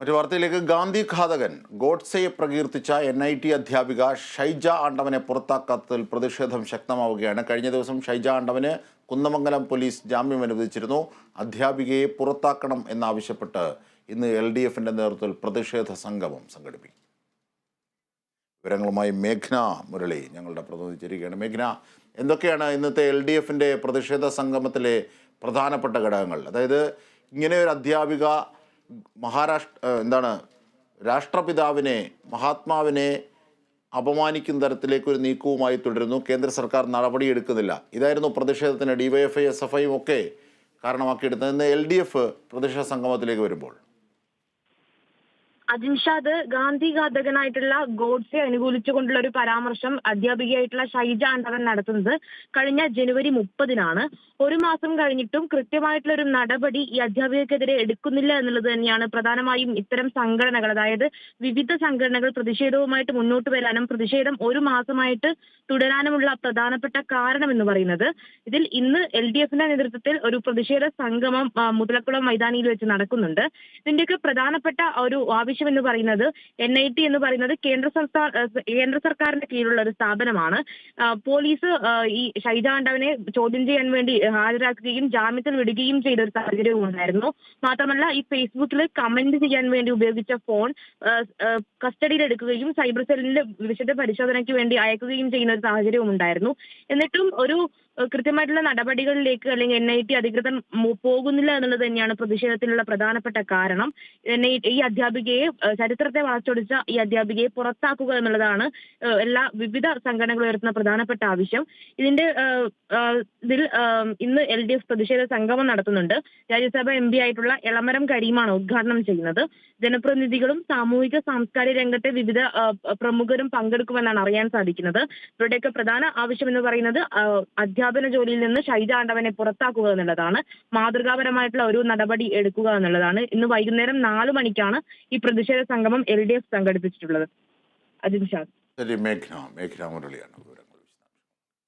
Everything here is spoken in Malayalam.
മറ്റു വാർത്തയിലേക്ക്. ഗാന്ധി ഘാതകൻ ഗോഡ്സെയെ പ്രകീർത്തിച്ച എൻ ഐ ടി അധ്യാപിക ഷൈജ ആണ്ടവനെ പുറത്താക്കാത്തതിൽ പ്രതിഷേധം ശക്തമാവുകയാണ്. കഴിഞ്ഞ ദിവസം ഷൈജ ആണ്ടവന് കുന്നമംഗലം പോലീസ് ജാമ്യം അനുവദിച്ചിരുന്നു. അധ്യാപികയെ പുറത്താക്കണം എന്നാവശ്യപ്പെട്ട് ഇന്ന് എൽ ഡി എഫിന്റെ നേതൃത്വത്തിൽ പ്രതിഷേധ സംഗമം സംഘടിപ്പിക്കും. വിവരങ്ങളുമായി മേഘ്ന മുരളി ഞങ്ങളുടെ പ്രതിനിധി ചേരുകയാണ് മേഘ്ന എന്തൊക്കെയാണ് ഇന്നത്തെ എൽ ഡി എഫിന്റെ പ്രതിഷേധ സംഗമത്തിലെ പ്രധാനപ്പെട്ട ഘടകങ്ങൾ? അതായത് ഇങ്ങനെ ഒരു അധ്യാപിക മഹാരാഷ്ട്ര എന്താണ് രാഷ്ട്രപിതാവിനെ മഹാത്മാവിനെ അപമാനിക്കുന്ന തരത്തിലേക്ക് ഒരു നീക്കവുമായി തുടരുന്നു. കേന്ദ്ര സർക്കാർ നടപടിയെടുക്കുന്നില്ല. ഇതായിരുന്നു പ്രതിഷേധത്തിന് ഡിവൈഎഫ്ഐ എസ് എഫ് ഐയും ഒക്കെ കാരണമാക്കിയെടുത്തത്. എൽ ഡി എഫ് പ്രതിഷേധ സംഗമത്തിലേക്ക് വരുമ്പോൾ. അജിൻഷാദ് ഗാന്ധി ഘാതകനായിട്ടുള്ള ഗോഡ്സെ അനുകൂലിച്ചുകൊണ്ടുള്ള ഒരു പരാമർശം അധ്യാപികയായിട്ടുള്ള ഷൈജ ആണ്ടവൻ നടത്തുന്നത് കഴിഞ്ഞ ജനുവരി മുപ്പതിനാണ്. ഒരു മാസം കഴിഞ്ഞിട്ടും കൃത്യമായിട്ടുള്ള ഒരു നടപടി ഈ അധ്യാപികക്കെതിരെ എടുക്കുന്നില്ല എന്നുള്ളത് തന്നെയാണ് പ്രധാനമായും ഇത്തരം സംഘടനകൾ അതായത് വിവിധ സംഘടനകൾ പ്രതിഷേധവുമായിട്ട് മുന്നോട്ട് വരാനും പ്രതിഷേധം ഒരു മാസമായിട്ട് തുടരാനുമുള്ള പ്രധാനപ്പെട്ട കാരണം എന്ന് പറയുന്നത്. ഇതിൽ ഇന്ന് എൽ ഡി എഫിന്റെ നേതൃത്വത്തിൽ ഒരു പ്രതിഷേധ സംഗമം മുതലക്കുളം മൈതാനിയിൽ വെച്ച് നടക്കുന്നുണ്ട്. ഇതിന്റെയൊക്കെ പ്രധാനപ്പെട്ട ഒരു ആവശ്യം എന്ന് പറയുന്നത് എൻ ഐ ടി എന്ന് പറയുന്നത് കേന്ദ്ര സർക്കാർ കേന്ദ്ര സർക്കാരിന്റെ കീഴിലുള്ള ഒരു സ്ഥാപനമാണ്. പോലീസ് ഈ ഈ ഷൈജാണ്ടവനെ ചോദ്യം ചെയ്യാൻ വേണ്ടി ഹാജരാക്കുകയും ജാമ്യത്തിൽ വിടുകയും ചെയ്ത ഒരു സാഹചര്യവും ഉണ്ടായിരുന്നു. മാത്രമല്ല ഈ ഫേസ്ബുക്കിൽ കമന്റ് ചെയ്യാൻ വേണ്ടി ഉപയോഗിച്ച ഫോൺ കസ്റ്റഡിയിൽ എടുക്കുകയും സൈബർ സെല്ലിന്റെ വിശദ പരിശോധനയ്ക്ക് വേണ്ടി അയക്കുകയും ചെയ്യുന്ന ഒരു സാഹചര്യവും ഉണ്ടായിരുന്നു. എന്നിട്ടും ഒരു കൃത്യമായിട്ടുള്ള നടപടികളിലേക്ക് അല്ലെങ്കിൽ എൻ ഐ ടി അധികൃതർ പോകുന്നില്ല എന്നുള്ളത് തന്നെയാണ് പ്രതിഷേധത്തിനുള്ള പ്രധാനപ്പെട്ട കാരണം. എൻ ഐ ഈ അധ്യാപികയെ ചരിത്രത്തെ വളച്ചൊടിച്ച ഈ അധ്യാപികയെ പുറത്താക്കുക എന്നുള്ളതാണ് എല്ലാ വിവിധ സംഘടനകൾ ഉയർത്തുന്ന പ്രധാനപ്പെട്ട ആവശ്യം. ഇതിന്റെ ഇതിൽ ഇന്ന് എൽ ഡി എഫ് പ്രതിഷേധ സംഗമം നടത്തുന്നുണ്ട്. രാജ്യസഭ എം പി ആയിട്ടുള്ള എളമരം കരീമാണ് ഉദ്ഘാടനം ചെയ്യുന്നത്. ജനപ്രതിനിധികളും സാമൂഹിക സാംസ്കാരിക രംഗത്തെ വിവിധ പ്രമുഖരും പങ്കെടുക്കുമെന്നാണ് അറിയാൻ സാധിക്കുന്നത്. ഇവിടെയൊക്കെ പ്രധാന ആവശ്യം എന്ന് പറയുന്നത് ഏഹ് അധ്യാപന ജോലിയിൽ നിന്ന് ഷൈജ ആണ്ടവനെ പുറത്താക്കുക എന്നുള്ളതാണ്. മാതൃകാപരമായിട്ടുള്ള ഒരു നടപടി എടുക്കുക എന്നുള്ളതാണ്. ഇന്ന് വൈകുന്നേരം നാലു മണിക്കാണ് ഈ പ്രതിഷേധ സംഗമം L D F സംഘടിപ്പിച്ചിട്ടുള്ളത്. Ajith Shah. മേഘ്ന മേഘ്ന മുരളിയാണ് വിവരങ്ങൾ.